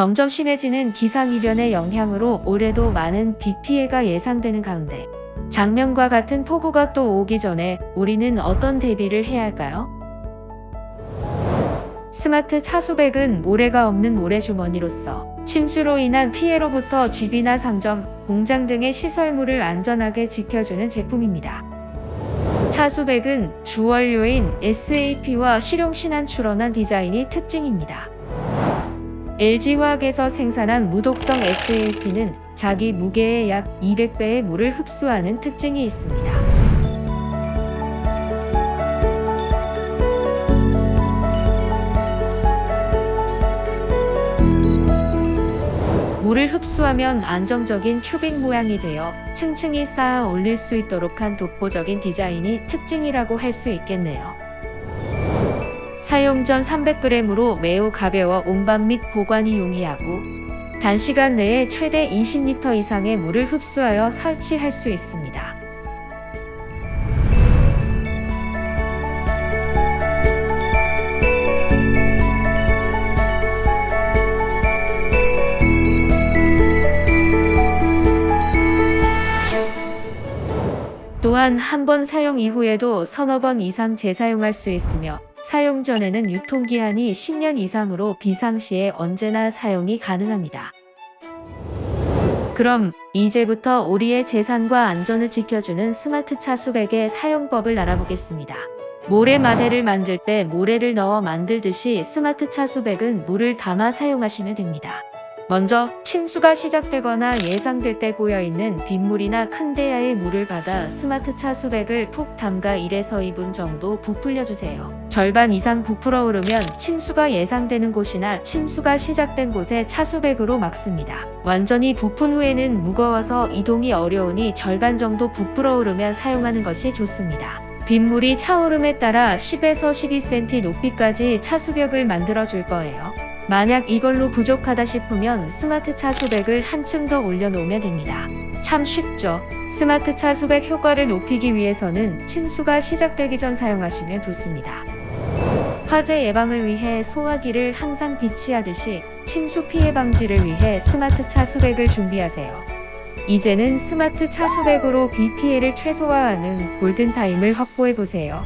점점 심해지는 기상이변의 영향으로 올해도 많은 비 피해가 예상되는 가운데 작년과 같은 폭우가 또 오기 전에 우리는 어떤 대비를 해야 할까요? 스마트 차수백은 모래가 없는 모래주머니로서 침수로 인한 피해로부터 집이나 상점, 공장 등의 시설물을 안전하게 지켜주는 제품입니다. 차수백은 주원료인 SAP와 실용신안 출원한 디자인이 특징입니다. LG화학에서 생산한 무독성 SAP는 자기 무게의 약 200배의 물을 흡수하는 특징이 있습니다. 물을 흡수하면 안정적인 큐빅 모양이 되어 층층이 쌓아 올릴 수 있도록 한 독보적인 디자인이 특징이라고 할 수 있겠네요. 사용 전 300g으로 매우 가벼워 운반 및 보관이 용이하고 단시간 내에 최대 20리터 이상의 물을 흡수하여 설치할 수 있습니다. 또한 한 번 사용 이후에도 서너 번 이상 재사용할 수 있으며 사용 전에는 유통기한이 10년 이상으로 비상시에 언제나 사용이 가능합니다. 그럼 이제부터 우리의 재산과 안전을 지켜주는 스마트 차수백의 사용법을 알아보겠습니다. 모래 마대를 만들 때 모래를 넣어 만들듯이 스마트 차수백은 물을 담아 사용하시면 됩니다. 먼저 침수가 시작되거나 예상될 때 고여있는 빗물이나 큰 대야의 물을 받아 스마트 차수백을 푹 담가 1에서 2분 정도 부풀려 주세요. 절반 이상 부풀어 오르면 침수가 예상되는 곳이나 침수가 시작된 곳에 차수백으로 막습니다. 완전히 부푼 후에는 무거워서 이동이 어려우니 절반 정도 부풀어 오르면 사용하는 것이 좋습니다. 빗물이 차오름에 따라 10에서 12cm 높이까지 차수벽을 만들어 줄 거예요. 만약 이걸로 부족하다 싶으면 스마트 차 수백을 한층 더 올려놓으면 됩니다. 참 쉽죠? 스마트 차 수백 효과를 높이기 위해서는 침수가 시작되기 전 사용하시면 좋습니다. 화재 예방을 위해 소화기를 항상 비치하듯이 침수 피해 방지를 위해 스마트 차 수백을 준비하세요. 이제는 스마트 차수백으로 비 피해를 최소화하는 골든타임을 확보해 보세요.